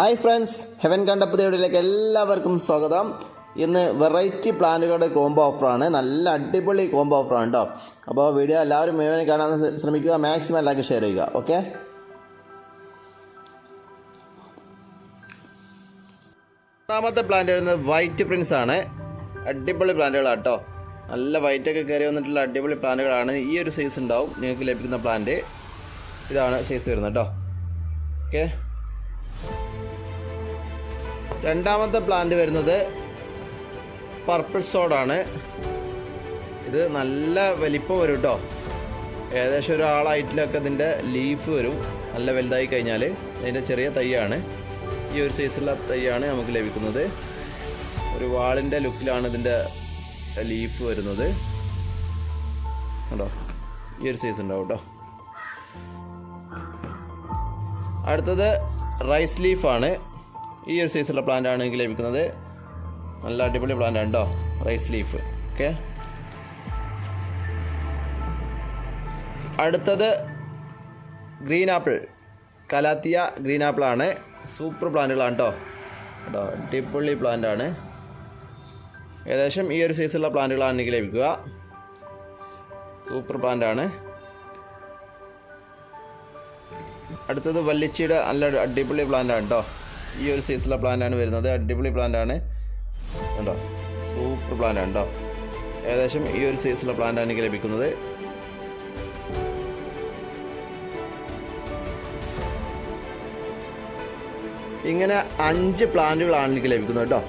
Hi friends heaven കണ്ടപ്പതയോടിലേക്ക് എല്ലാവർക്കും സ്വാഗതം. ഇന്ന് വെറൈറ്റി പ്ലാന്റുകളുടെ കോംബോ ഓഫറാണ് നല്ല അടിപൊളി കോംബോ ഓഫറാണ് കേട്ടോ അപ്പോൾ വീഡിയോ എല്ലാവരും മുഴുവൻ കാണാൻ ശ്രമിക്കുക. മാക്സിമം എല്ലാവർക്കും ഷെയർ ചെയ്യുക. ഓക്കെ ഒന്നാമത്തെ പ്ലാന്റ് വരുന്നത് വൈറ്റ് പ്രിൻസ് ആണ്. അടിപൊളി പ്ലാന്റുകളാണ് കേട്ടോ നല്ല വൈറ്റൊക്കെ കയറി വന്നിട്ടുള്ള അടിപൊളി പ്ലാന്റുകളാണ്. ഈ ഒരു സൈസ് ഉണ്ടാവും. നിങ്ങൾക്ക് ലഭിക്കുന്ന പ്ലാന്റ് ഇതാണ് സൈസ് വരുന്നത് കേട്ടോ ഓക്കെ രണ്ടാമത്തെ പ്ലാന്റ് വരുന്നത് പർപ്പിൾ സോഡാണ് ഇത് നല്ല വലിപ്പം വരും കേട്ടോ ഏകദേശം ഒരാളായിട്ടിലൊക്കെ ഇതിന്റെ ലീഫ് വരും. നല്ല വലുതായി കഴിഞ്ഞാൽ അതിന്റെ ചെറിയ തൈയാണ്. ഈ ഒരു സൈസുള്ള തൈയാണ് നമുക്ക് ലഭിക്കുന്നത്. ഒരു വാളിന്റെ ലുക്കിലാണ് ഇതിന്റെ ലീഫ് വരുന്നത്. കേട്ടോ ഈ ഒരു സൈസ് ഉണ്ടാവും കേട്ടോ അടുത്തത് റൈസ് ലീഫാണ് ഈ ഒരു സൈസുള്ള പ്ലാന്റ് ആണ് എനിക്ക് ലഭിക്കുന്നത്. നല്ല അടിപൊളി പ്ലാന്റ് ആണ് കേട്ടോ റൈസ് ലീഫ് ഓക്കെ അടുത്തത് ഗ്രീൻ ആപ്പിൾ കലാത്തിയ ഗ്രീൻ ആപ്പിളാണ് സൂപ്പർ പ്ലാന്റുകളാണ് കേട്ടോ കേട്ടോ അടിപൊളി പ്ലാന്റ് ആണ്. ഏകദേശം ഈ ഒരു സൈസുള്ള പ്ലാന്റുകളാണ് എനിക്ക് ലഭിക്കുക. സൂപ്പർ പ്ലാന്റ് ആണ്. അടുത്തത് വല്ലിച്ചിയുടെ നല്ല അടിപൊളി പ്ലാന്റ് ആണ് കേട്ടോ ഈ ഒരു സൈസിലുള്ള പ്ലാന്റ് ആണ് വരുന്നത്. അടിപൊളി പ്ലാന്റ് ആണ്. കേട്ടോ സൂപ്പർ പ്ലാന്റ് ആണ് കേട്ടോ ഏകദേശം ഈ ഒരു സൈസിലുള്ള പ്ലാന്റ് ആണ് എനിക്ക് ലഭിക്കുന്നത്. ഇങ്ങനെ അഞ്ച് പ്ലാന്റുകളാണ് എനിക്ക് ലഭിക്കുന്നത് കേട്ടോ.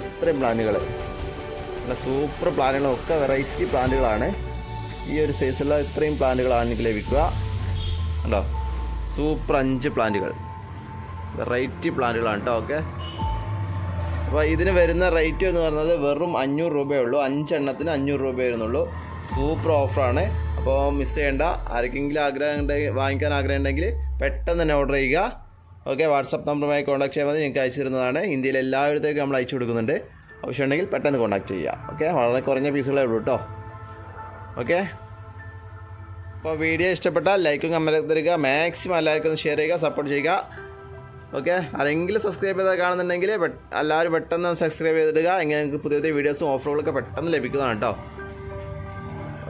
ഇത്രയും പ്ലാന്റുകൾ നല്ല സൂപ്പർ പ്ലാന്റുകളൊക്കെ വെറൈറ്റി പ്ലാന്റുകളാണ് ഈ ഒരു സൈസുള്ള ഇത്രയും പ്ലാന്റുകളാണ് എനിക്ക് ലഭിക്കുക. കണ്ടോ? സൂപ്പർ അഞ്ച് പ്ലാന്റുകൾ വെറൈറ്റി പ്ലാന്റുകളാണ് കേട്ടോ ഓക്കെ. അപ്പോൾ ഇതിന് വരുന്ന റേറ്റ് എന്ന് പറയുന്നത് വെറും അഞ്ഞൂറ് രൂപയേ ഉള്ളൂ. അഞ്ചെണ്ണത്തിന് അഞ്ഞൂറ് രൂപ വരുന്നുള്ളൂ. സൂപ്പർ ഓഫറാണ്. അപ്പോൾ മിസ് ചെയ്യേണ്ട. ആർക്കെങ്കിലും ആഗ്രഹം ഉണ്ടെങ്കിൽ വാങ്ങിക്കാൻ ആഗ്രഹം ഉണ്ടെങ്കിൽ പെട്ടെന്ന് തന്നെ ഓർഡർ ചെയ്യുക. ഓക്കെ വാട്സപ്പ് നമ്പറുമായി കോൺടാക്ട് ചെയ്യാൻ മതി. നിങ്ങൾക്ക് അയച്ചു തരുന്നതാണ്. എല്ലായിടത്തേക്കും നമ്മൾ അയച്ചു കൊടുക്കുന്നുണ്ട്. ആവശ്യമുണ്ടെങ്കിൽ പെട്ടെന്ന് കോൺടാക്ട് ചെയ്യുക. ഓക്കെ വളരെ കുറഞ്ഞ പീസുകളേ ഉള്ളൂ കേട്ടോ ഓക്കെ. അപ്പോൾ വീഡിയോ ഇഷ്ടപ്പെട്ടാൽ ലൈക്കും കമന്റ് തരിക. മാക്സിമം എല്ലാവർക്കും ഷെയർ ചെയ്യുക സപ്പോർട്ട് ചെയ്യുക. ഓക്കെ ആരെങ്കിലും സബ്സ്ക്രൈബ് ചെയ്താൽ കാണുന്നുണ്ടെങ്കിൽ എല്ലാവരും പെട്ടെന്ന് സബ്സ്ക്രൈബ് ചെയ്തിടുക. എങ്ങനെ നിങ്ങൾക്ക് പുതിയ പുതിയ വീഡിയോസും ഓഫറുകളൊക്കെ പെട്ടെന്ന് ലഭിക്കുന്നതാണ് കേട്ടോ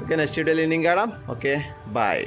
ഓക്കെ നെക്സ്റ്റ് വീഡിയോയിൽ ഇനിയും കാണാം. Okay bye